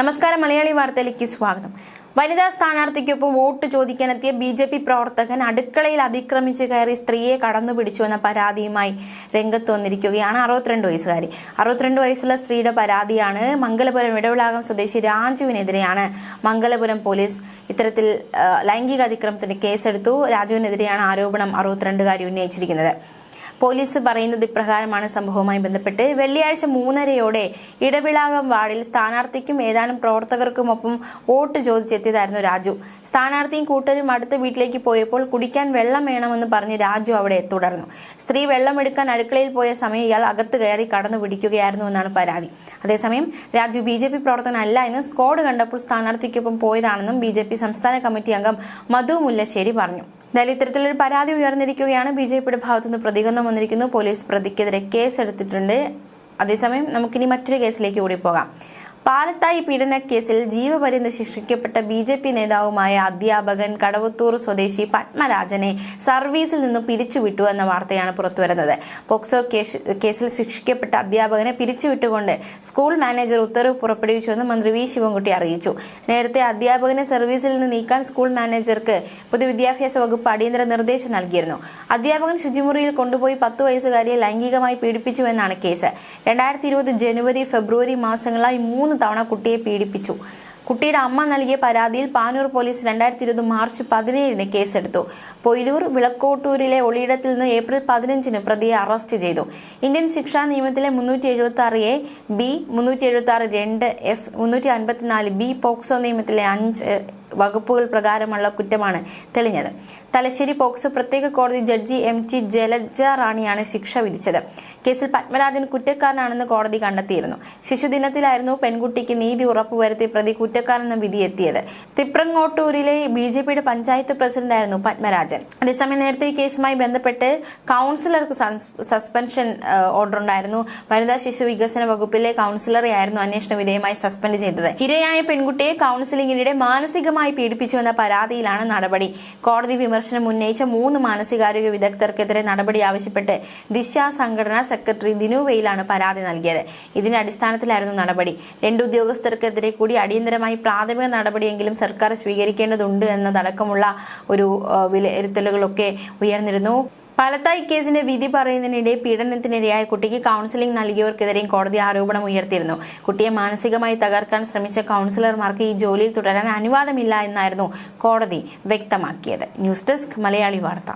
നമസ്കാരം മലയാളി വാർത്തയിലേക്ക് സ്വാഗതം. വനിതാ സ്ഥാനാർത്ഥിക്കൊപ്പം വോട്ട് ചോദിക്കാനെത്തിയ ബി ജെ പി പ്രവർത്തകൻ അടുക്കളയിൽ അതിക്രമിച്ച് കയറി സ്ത്രീയെ കടന്നു പിടിച്ചു എന്ന പരാതിയുമായി രംഗത്ത് വന്നിരിക്കുകയാണ് അറുപത്തിരണ്ട് വയസ്സുകാരി. അറുപത്തിരണ്ട് വയസ്സുള്ള സ്ത്രീയുടെ പരാതിയാണ് മംഗലപുരം ഇടവിളാകം സ്വദേശി രാജുവിനെതിരെയാണ്. മംഗലപുരം പോലീസ് ഇത്തരത്തിൽ ലൈംഗിക അതിക്രമത്തിന് കേസെടുത്തു. രാജുവിനെതിരെയാണ് ആരോപണം അറുപത്തിരണ്ടുകാരി ഉന്നയിച്ചിരിക്കുന്നത്. പോലീസ് പറയുന്നത് ഇപ്രകാരമാണ് സംഭവവുമായി ബന്ധപ്പെട്ട് വെള്ളിയാഴ്ച മൂന്നരയോടെ ഇടവിളാകം വാർഡിൽ സ്ഥാനാർത്ഥിക്കും ഏതാനും പ്രവർത്തകർക്കുമൊപ്പം വോട്ട് ചോദിച്ചെത്തിയതായിരുന്നു രാജു. സ്ഥാനാർത്ഥിയും കൂട്ടരും അടുത്ത വീട്ടിലേക്ക് പോയപ്പോൾ കുടിക്കാൻ വെള്ളം വേണമെന്ന് പറഞ്ഞ് രാജു അവിടെ തുടർന്നു. സ്ത്രീ വെള്ളമെടുക്കാൻ അടുക്കളയിൽ പോയ സമയം ഇയാൾ അകത്ത് കയറി കടന്നു പിടിക്കുകയായിരുന്നു എന്നാണ് പരാതി. അതേസമയം രാജു ബി ജെ പി പ്രവർത്തനല്ല എന്നും സ്ക്വാഡ് കണ്ടപ്പോൾ സ്ഥാനാർത്ഥിക്കൊപ്പം പോയതാണെന്നും ബി ജെ പി സംസ്ഥാന കമ്മിറ്റി അംഗം മധു മുല്ലശ്ശേരി പറഞ്ഞു. എന്തായാലും ഇത്തരത്തിലൊരു പരാതി ഉയർന്നിരിക്കുകയാണ് ബി ജെ പിയുടെ ഭാഗത്തുനിന്ന് പ്രതികരണം വന്നിരിക്കുന്നു. പോലീസ് പ്രതിക്കെതിരെ കേസെടുത്തിട്ടുണ്ട്. അതേസമയം നമുക്കിനി മറ്റൊരു കേസിലേക്ക് കൂടി പോകാം. പാലത്തായി പീഡനക്കേസിൽ കേസിൽ ജീവപര്യന്ത ശിക്ഷിക്കപ്പെട്ട ബി ജെ പി നേതാവുമായ അധ്യാപകൻ കടവത്തൂർ സ്വദേശി പത്മരാജനെ സർവീസിൽ നിന്നും പിരിച്ചുവിട്ടു എന്ന വാർത്തയാണ് പുറത്തുവരുന്നത്. പോക്സോ കേസിൽ ശിക്ഷിക്കപ്പെട്ട അധ്യാപകനെ പിരിച്ചുവിട്ടുകൊണ്ട് സ്കൂൾ മാനേജർ ഉത്തരവ് പുറപ്പെടുവിച്ചുവെന്ന് മന്ത്രി വി ശിവൻകുട്ടി അറിയിച്ചു. നേരത്തെ അധ്യാപകനെ സർവീസിൽ നിന്ന് നീക്കാൻ സ്കൂൾ മാനേജർക്ക് പൊതുവിദ്യാഭ്യാസ വകുപ്പ് അടിയന്തര നിർദ്ദേശം നൽകിയിരുന്നു. അധ്യാപകൻ ശുചിമുറിയിൽ കൊണ്ടുപോയി പത്ത് വയസ്സുകാരിയെ ലൈംഗികമായി പീഡിപ്പിച്ചുവെന്നാണ് കേസ്. രണ്ടായിരത്തി ഇരുപത് ജനുവരി ഫെബ്രുവരി മാസങ്ങളായി മൂന്ന് തവണ കുട്ടിയെ പീഡിപ്പിച്ചു. കുട്ടിയുടെ അമ്മ നൽകിയ പരാതിയിൽ പാനൂർ പോലീസ് രണ്ടായിരത്തി ഇരുപത് മാർച്ച് പതിനേഴിന് കേസെടുത്തു. പൊയിലൂർ വിളക്കോട്ടൂരിലെ ഒളിയിടത്തിൽ നിന്ന് ഏപ്രിൽ പതിനഞ്ചിന് പ്രതിയെ അറസ്റ്റ് ചെയ്തു. ഇന്ത്യൻ ശിക്ഷാ നിയമത്തിലെ മുന്നൂറ്റി എഴുപത്തി ആറ് എ ബി മുന്നൂറ്റി എഴുപത്തി ആറ് രണ്ട് എഫ് മുന്നൂറ്റി അൻപത്തിനാല് ബി പോക്സോ നിയമത്തിലെ അഞ്ച് വകുപ്പുകൾ പ്രകാരമുള്ള കുറ്റമാണ് തെളിഞ്ഞത്. തലശ്ശേരി പോക്സോ പ്രത്യേക കോടതി ജഡ്ജി എം ടി ജലജ റാണിയാണ് ശിക്ഷ വിധിച്ചത്. കേസിൽ പത്മരാജൻ കുറ്റക്കാരനാണെന്ന് കോടതി കണ്ടെത്തിയിരുന്നു. ശിശുദിനത്തിലായിരുന്നു പെൺകുട്ടിക്ക് നീതി ഉറപ്പുവരുത്തി പ്രതി കുറ്റക്കാരെന്ന വിധിയെത്തിയത്. തിപ്രങ്ങോട്ടൂരിലെ ബി ജെ പിയുടെ പഞ്ചായത്ത് പ്രസിഡന്റായിരുന്നു പത്മരാജൻ. അതേസമയം നേരത്തെ ഈ കേസുമായി ബന്ധപ്പെട്ട് കൗൺസിലർക്ക് സസ്പെൻഷൻ ഓർഡർ ഉണ്ടായിരുന്നു വനിതാ ശിശു വികസന വകുപ്പിലെ കൗൺസിലറെയായിരുന്നു അന്വേഷണ വിധേയമായി സസ്പെൻഡ് ചെയ്തത്. ഇരയായ പെൺകുട്ടിയെ കൗൺസിലിംഗിനിടെ മാനസികമായി പീഡിപ്പിച്ചുവെന്ന പരാതിയിലാണ് നടപടി. കോടതി വിമർശനം ഉന്നയിച്ച മൂന്ന് മാനസികാരോഗ്യ വിദഗ്ധർക്കെതിരെ നടപടി ആവശ്യപ്പെട്ട് ദിശ സംഘടനാ സെക്രട്ടറി ദിനു വെയിലാണ് പരാതി നൽകിയത്. ഇതിന്റെ അടിസ്ഥാനത്തിലായിരുന്നു നടപടി. രണ്ട് ഉദ്യോഗസ്ഥർക്കെതിരെ കൂടി അടിയന്തരമായി പ്രാഥമിക നടപടിയെങ്കിലും സർക്കാർ സ്വീകരിക്കേണ്ടതുണ്ട് എന്നതടക്കമുള്ള ഒരു വിലയിരുത്തലുകളൊക്കെ ഉയർന്നിരുന്നു. പാലത്തായി കേസിന്റെ വിധി പറയുന്നതിനിടെ പീഡനത്തിനിരയായ കുട്ടിക്ക് കൗൺസിലിംഗ് നൽകിയവർക്കെതിരെയും കോടതി ആരോപണം ഉയർത്തിയിരുന്നു. കുട്ടിയെ മാനസികമായി തകർക്കാൻ ശ്രമിച്ച കൗൺസിലർമാർക്ക് ഈ ജോലിയിൽ തുടരാൻ അനുവാദമില്ല എന്നായിരുന്നു കോടതി വ്യക്തമാക്കിയത്. ന്യൂസ് ഡെസ്ക് മലയാളി വാർത്ത.